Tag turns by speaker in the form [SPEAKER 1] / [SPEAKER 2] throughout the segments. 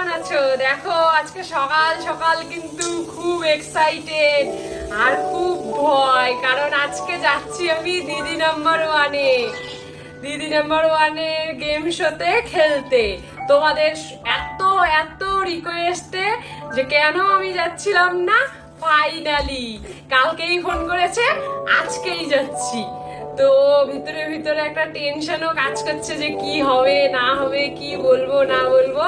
[SPEAKER 1] কেমন আছো? দেখো, আজকে সকাল সকাল কিন্তু খুব এক্সাইটেড আর খুব ভয়, কারণ আজকে যাচ্ছি আমি দিদি নাম্বার ওয়ানে দিদি নাম্বার ওয়ানের গেম শোতে খেলতে। তোমাদের এত এত রিকোয়েস্টে যে কেন আমি যাচ্ছিলাম না? ফাইনালি কালকেই ফোন করেছে, আজকেই যাচ্ছি। তো ভিতরে ভিতরে একটা টেনশনও কাজ করছে যে কি হবে, না হবে, কি বলব, না বলব।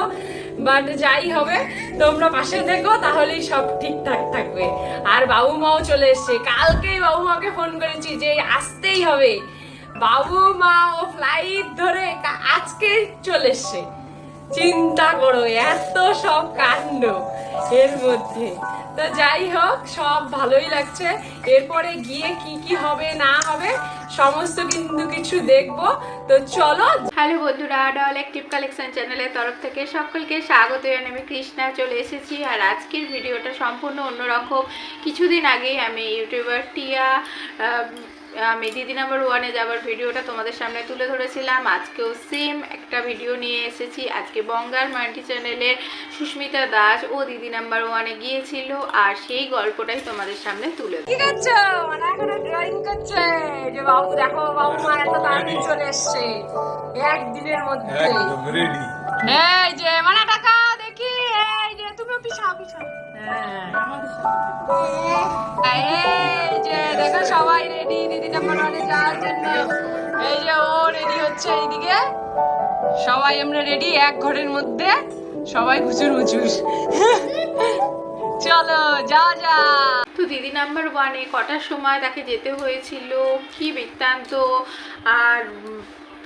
[SPEAKER 1] বাট যাই হবে, তোমরা পাশে দেখো তাহলেই সব ঠিকঠাক থাকবে। আর বাবু মাও চলে এসছে। কালকেই বাবু মাকে ফোন করেছি যে আসতেই হবে। বাবু মা ও ফ্লাইট ধরে আজকে চলে এসছে। চিন্তা করো, এত সব কাণ্ড এর মধ্যে। তো যাই হোক, সব ভালোই লাগছে। এরপরে গিয়ে কি কি হবে, না হবে, সমস্ত কিন্তু কিছু দেখব। তো চলো।
[SPEAKER 2] হ্যালো বন্ধুরা ডল অ্যাক্টিভ কালেকশন চ্যানেলের তরফ থেকে সকলকে স্বাগত। আমি কৃষ্ণা চলে এসেছি। আর আজকের ভিডিওটা সম্পূর্ণ অন্যরকম। কিছুদিন আগেই আমি ইউটিউবার টিয়া আমি দিদি নাম্বার ওয়ানে যাবার ভিডিওটা তোমাদের সামনে তুলে ধরেছিলাম। আজকেও সেম একটা ভিডিও নিয়ে এসেছি। আজকে বঙ্গার মাল্টি চ্যানেলের সুস্মিতা দাস ও দিদি নাম্বার ওয়ানে গিয়েছিল আর সেই গল্পটাই তোমাদের সামনে তুলে।
[SPEAKER 1] কি করছ? মানে এখন ড্রয়িং করছে যে বাবু দেখো বাবু মা এত তাড়াতাড়ি চলে এসছে। একদিনের মধ্যে।
[SPEAKER 3] একদম রেডি
[SPEAKER 1] এই যে মানে টাকা দেখি। এই যে তুমিও পিছাও পিছাও। হ্যাঁ। এই যে দেখো সবাই রেডি দিদি ওয়ানে যাওয়ার জন্য এই যে ও রেডি হচ্ছে এইদিকে। সবাই আমরা রেডি এক ঘরের মধ্যে। সবাই হুচুর হুচুর চলো, যা যা।
[SPEAKER 2] তো দিদি নাম্বার ওয়ানে কটার সময় তাকে যেতে হয়েছিল? কি বৃত্তান্ত? আর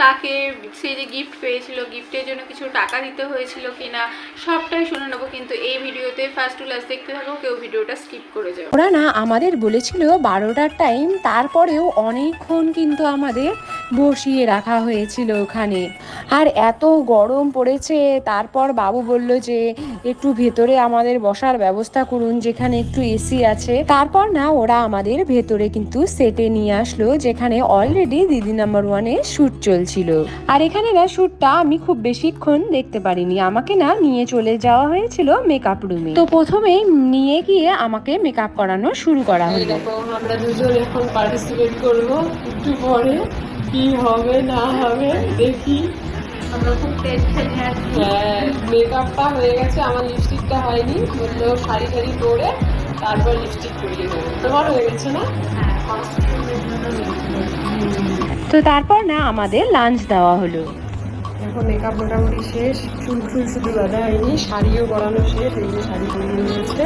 [SPEAKER 2] তাকে সে যে গিফট পেয়েছিল গিফটের জন্য কিছু টাকা দিতে হয়েছিল কি না সবটাই শুনে নেব। কিন্তু এই ভিডিওতে ফার্স্ট টু লাস্ট দেখতে থাকো, কেউ ভিডিওটা স্কিপ করে যাও।
[SPEAKER 4] ওরা না আমাদের বলেছিল বারোটার টাইম তারপরেও অনেকক্ষণ কিন্তু আমাদের বসিয়ে রাখা হয়েছিল ওখানে। আর এত গরম পড়েছে, তারপর বাবু বলল যে, একটু ভেতরে আমাদের বসার ব্যবস্থা করুন, যেখানে একটু এসি আছে। তারপর না, ওরা আমাদের ভেতরে কিন্তু সেটে নিয়ে আসলো, যেখানে অলরেডি দিদি নাম্বার ওয়ানে শ্যুট চলছিল। আর এখানে না শ্যুটটা আমি খুব বেশিক্ষণ দেখতে পারিনি। আমাকে না, নিয়ে চলে যাওয়া হয়েছিল মেকআপ রুমে তো প্রথমে নিয়ে গিয়ে আমাকে মেকআপ করানো শুরু করা হলো।
[SPEAKER 1] আমরা দুজন এখন পার্টিসিপেট করব। একটু পরে কি হবে না হবে দেখি।
[SPEAKER 2] আমরা খুব টেনশনে
[SPEAKER 1] হ্যাঁ মেকআপটা হয়ে গেছে আমার লিপস্টিকটা হয়নি। বলল শাড়ি টাড়ি পরে তারপর লিপস্টিক করিয়ে দেবো। তোমার হয়ে গেছে না?
[SPEAKER 4] তো তারপর না আমাদের লাঞ্চ দেওয়া হলো।
[SPEAKER 1] এখন মেকআপ মোটামুটি শেষ চুল ফুল শুধু বাঁধা হয়নি শাড়িও পরানো শেষ এই যে শাড়ি পরিয়ে নিয়েছে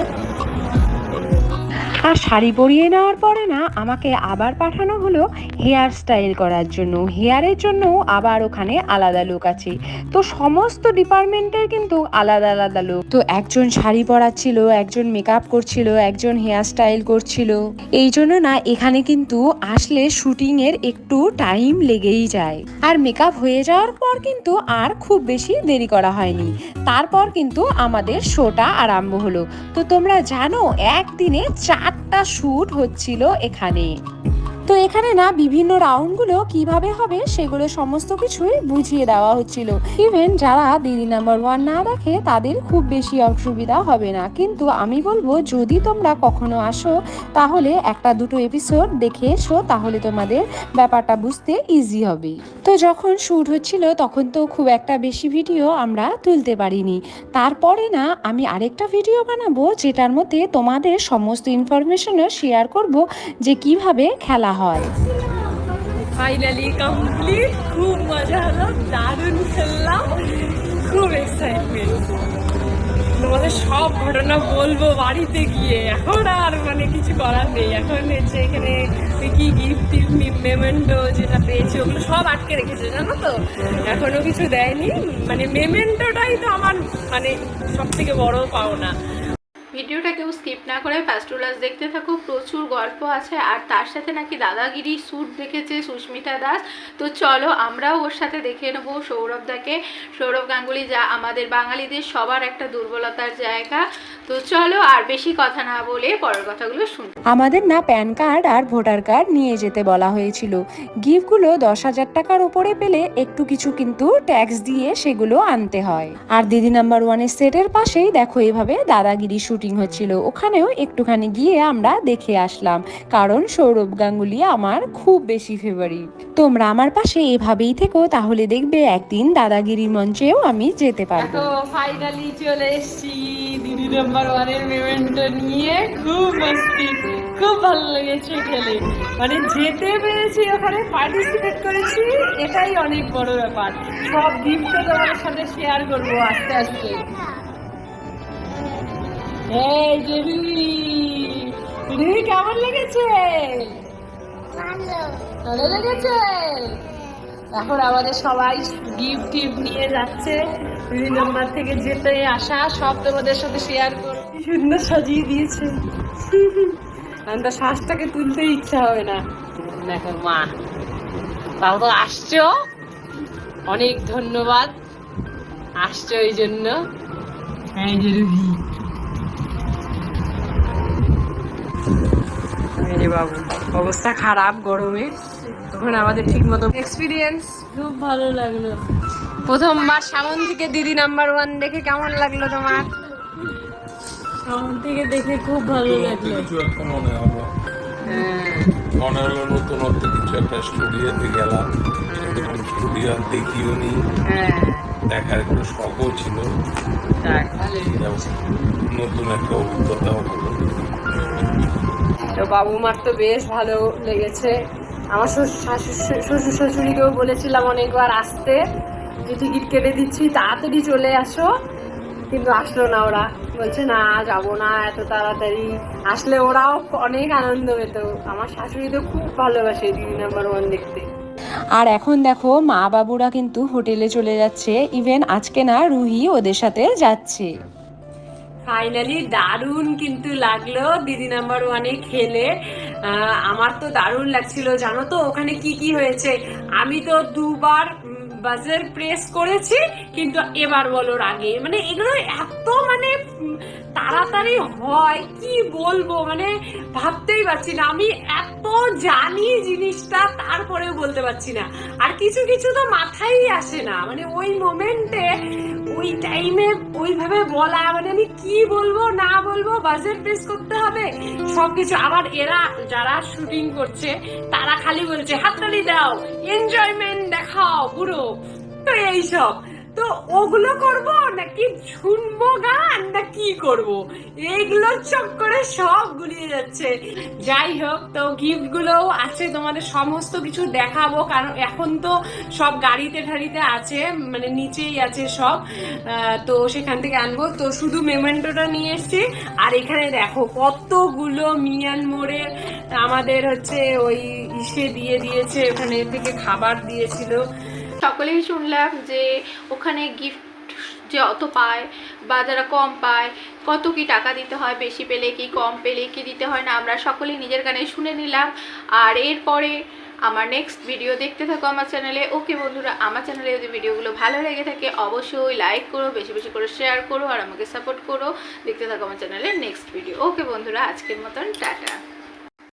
[SPEAKER 4] আর শাড়ি পরিয়ে নেওয়ার পরে না, আমাকে আবার পাঠানো হলো হেয়ার স্টাইল করার জন্য। হেয়ারের জন্য আবার ওখানে আলাদা লোক আছে। তো সমস্ত ডিপার্টমেন্টের কিন্তু আলাদা আলাদা লোক তো একজন শাড়ি পরাচ্ছিল, একজন মেকআপ করছিল, একজন হেয়ার স্টাইল করছিল। এই জন্য না, এখানে কিন্তু আসলে শুটিং এর একটু টাইম লেগেই যায়। আর মেকআপ হয়ে যাওয়ার পর কিন্তু আর খুব বেশি দেরি করা হয়নি। তারপর কিন্তু আমাদের শোটা আরম্ভ হলো। তো তোমরা জানো একদিনে চারটা শ্যুট হচ্ছিল এখানে। তো এখানে না বিভিন্ন রাউন্ডগুলো কীভাবে হবে সেগুলো সমস্ত কিছুই বুঝিয়ে দেওয়া হচ্ছিল। ইভেন যারা দিদি নাম্বার ওয়ান না দেখে তাদের খুব বেশি অসুবিধা হবে না। কিন্তু আমি বলব, যদি তোমরা কখনো আসো, তাহলে একটা দুটো এপিসোড দেখে এসো, তাহলে তোমাদের ব্যাপারটা বুঝতে ইজি হবে। তো যখন শ্যুট হচ্ছিল, তখন তো খুব একটা বেশি ভিডিও আমরা তুলতে পারিনি। তারপরে না আমি আরেকটা ভিডিও বানাবো, যেটার মধ্যে তোমাদের সমস্ত ইনফরমেশনও শেয়ার করব যে কীভাবে খেলা হয়
[SPEAKER 1] ফাইনালি কমপ্লিট খুব মজা হলো, দারুণ খেললাম, খুব এক্সাইটমেন্ট তোমাদের সব ঘটনা বলব বাড়িতে গিয়ে। এখন আর মানে কিছু করার নেই। এখন হচ্ছে এখানে কি গিফট মেমেন্টো যেটা পেয়েছে, ওগুলো সব আটকে রেখেছে, জানো তো? এখনও কিছু দেয়নি। মানে মেমেন্টোটাই তো আমার মানে সব থেকে বড় পাওনা।
[SPEAKER 2] ভিডিওটা কেউ স্কিপ না করে ফার্স্ট লাস্ট দেখতে থাকো। প্রচুর গল্প আছে আর তার সাথে নাকি দাদাগিরি স্যুট দেখেছে সুস্মিতা দাস। তো চলো আমরাও ওর সাথে দেখে নেব সৌরভ দাকে। সৌরভ গাঙ্গুলি যা আমাদের বাঙালিদের সবার একটা দুর্বলতার জায়গা। তো চলো আর বেশি কথা না বলে পরের কথাগুলো শুন
[SPEAKER 4] আমাদের না প্যান কার্ড আর ভোটার কার্ড নিয়ে যেতে বলা হয়েছিল। গিফটগুলো দশ হাজার টাকার উপরে পেলে একটু কিছু কিন্তু ট্যাক্স দিয়ে সেগুলো আনতে হয়। আর দিদি নাম্বার ওয়ানের সেটের পাশেই দেখো এভাবে দাদাগিরি শুটিং হচ্ছিল, ওখানেও একটুখানি গিয়ে আমরা দেখে আসলাম, কারণ সৌরভ গাঙ্গুলি আমার খুব বেশি ফেভারিট তোমরা আমার পাশে এভাবেই থেকো, তাহলে দেখবে একদিন দাদাগিরি মঞ্চেও আমি যেতে পারব।
[SPEAKER 1] ফাইনালি চলে এসেছি দিদি নাম্বার ওয়ানের নিয়ে। খুব মস্তি, খুব ভালো লেগেছে খেলে। মানে যেতে পেরেছি, ওখানে পার্টিসিপেট করেছি, এটাই অনেক বড় ব্যাপার। সব সাথে শেয়ার করব আস্তে আস্তে। এই যে দিদি কেমন লেগেছে? ভালো। লেগেছে? এখন আমাদের সবাই গিফট টিফট নিয়ে যাচ্ছে। দুই নম্বর থেকে যেতে আসা সব তোমাদের সাথে শেয়ার করো কি সুন্দর সাজিয়ে দিয়েছে। আমার শ্বাসটাকে তুলতে ইচ্ছা হবে না। দেখো মা তাও তো আসছো? অনেক ধন্যবাদ। আসছো এই জন্য। এই যে রুহি বাবু। অবস্থা খারাপ গরমে। তখন আমাদের ঠিক মতো এক্সপিরিয়েন্স খুব ভালো লাগল। প্রথমবার সামন থেকে দিদি নাম্বার ওয়ান দেখে কেমন লাগল তোমার? সামন থেকে দেখে খুব ভালো লাগল।
[SPEAKER 3] কিছু একটা মনে হলো।
[SPEAKER 1] হ্যাঁ।
[SPEAKER 3] মনে হলো নতুনত্ব কিছু একটা স্টুডিওতে গেলাম। স্টুডিও আর দেখিও নি।
[SPEAKER 1] হ্যাঁ।
[SPEAKER 3] দেখার একটু শখও ছিল। নতুন একটা অভিজ্ঞতাও হলো।
[SPEAKER 1] তো বাবু মার তো বেশ ভালো লেগেছে। আমার শ্বশুর শ্বশুর শাশুড়িকেও বলেছিলাম অনেকবার আসতে যে টিকিট কেটে দিচ্ছি, তাড়াতাড়ি চলে আসো। কিন্তু আসলো না ওরা। বলছে, না, যাব না, এত তাড়াতাড়ি। আসলে ওরাও অনেক আনন্দ পেত। আমার শাশুড়ি তো খুব ভালোবাসে দিদি নাম্বার ওয়ান দেখতে।
[SPEAKER 4] আর এখন দেখো মা বাবুরা কিন্তু হোটেলে চলে যাচ্ছে। ইভেন আজকে না রুহি ওদের সাথে যাচ্ছে।
[SPEAKER 1] ফাইনালি দারুণ কিন্তু লাগল। দিদি নাম্বার ওয়ানে খেলে। আমার তো দারুণ লাগছিল, জানো তো? ওখানে কি কি হয়েছে? আমি তো দুবার বাজার প্রেস করেছি, কিন্তু এবার বলোর আগে মানে এগুলো এত মানে তাড়াতাড়ি হয়, কি বলব? মানে ভাবতেই পারছি না। আমি এত জানি জিনিসটা, তারপরেও বলতে পারছি না। আর কিছু কিছু তো মাথায় আসে না। মানে ওই মোমেন্টে ওই টাইমে ওইভাবে বলা মানে আমি কি বলব, না বলব বাজেট বেস করতে হবে। সবকিছু, আবার এরা যারা শুটিং করছে, তারা খালি বলছে, হাততালি দাও এনজয়মেন্ট দেখাও, পুরো। তো এইসব। তো ওগুলো করব নাকি শুনব গান? না কি করব? এইগুলোর চক্করে সব গুলিয়ে যাচ্ছে। যাই হোক, তো গিফট গুলোও আছে, তোমাদের সমস্ত কিছু দেখাবো, কারণ এখন তো সব গাড়িতে ঠাড়িতে আছে মানে নিচেই আছে সব। তো সেখান থেকে আনব। তো শুধু মেমেন্টোটা নিয়ে এসেছি। আর এখানে দেখো, কতগুলো মিয়ানমোড়ের আমাদের হচ্ছে ওই ইসে দিয়ে দিয়েছে, ওখানে থেকে খাবার দিয়েছিল।
[SPEAKER 2] সকলেই শুনলাম যে ওখানে গিফট যে অত পায় বা যারা কম পায়, কত কি টাকা দিতে হয়, বেশি পেলে কি, কম পেলে কি দিতে হয় না, আমরা সকলেই নিজের গানে শুনে নিলাম। আর এরপরে আমার নেক্সট ভিডিও দেখতে থাকো আমার চ্যানেলে ওকে বন্ধুরা, আমার চ্যানেলে যদি ভিডিওগুলো ভালো লেগে থাকে, অবশ্যই লাইক করো, বেশি বেশি করে শেয়ার করো আর আমাকে সাপোর্ট করো। দেখতে থাকো আমার চ্যানেলের নেক্সট ভিডিও ওকে বন্ধুরা, আজকের মতন, টাটা।